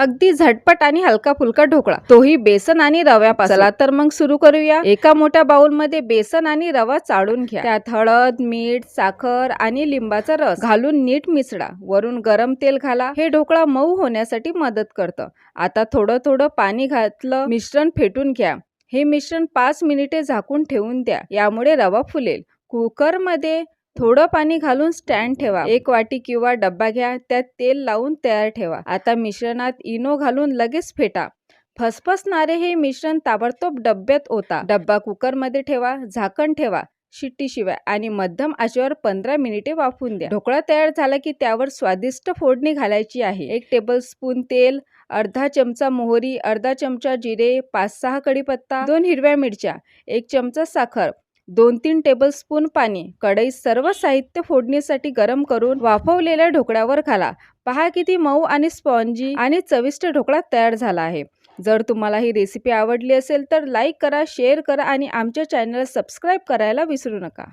अगदी झटपट आणि हलका फुलका ढोकळा. तोही बेसन आणि रव्यापासून. चला तर मग सुरू करूया. एका मोठ्या बाउलमध्ये बेसन आणि रवा चाळून घ्या. त्यात हळद मीठ साखर आणि लिंबाचा रस घालून नीट मिसळा. वरून गरम तेल घाला. हे ढोकळा मऊ होण्यासाठी मदत करतं. आता थोडं थोडं पाणी घातलं मिश्रण फेटून घ्या. हे मिश्रण पाच मिनिटे झाकून ठेवून द्या. यामुळे रवा फुलेल. कुकरमध्ये थोडं पाणी घालून स्टँड ठेवा. एक वाटी किंवा डब्बा घ्या. त्यात तेल लावून तयार ठेवा. आता मिश्रणात इनो घालून लगेच फेटा. फसफसणारे हे मिश्रण ताबडतोब डब्यात होता डब्बा कुकरमध्ये ठेवा. झाकण ठेवा. शिट्टीशिवाय आणि मध्यम आचेवर पंधरा मिनिटे वाफून द्या. ढोकळा तयार झाला की त्यावर स्वादिष्ट फोडणी घालायची आहे. एक टेबलस्पून तेल अर्धा चमचा मोहरी अर्धा चमचा जिरे पाच सहा कढीपत्ता दोन हिरव्या मिरच्या एक चमचा साखर दोन तीन टेबलस्पून पाणी कढईत सर्व साहित्य फोडणीसाठी गरम करून वाफवलेल्या ढोकळ्यावर घाला. पहा किती मऊ आणि स्पॉन्जी आणि चविष्ट ढोकळा तयार झाला आहे. जर तुम्हाला ही रेसिपी आवडली असेल तर लाईक करा शेअर करा आणि आमच्या चॅनल सबस्क्राईब करायला विसरू नका.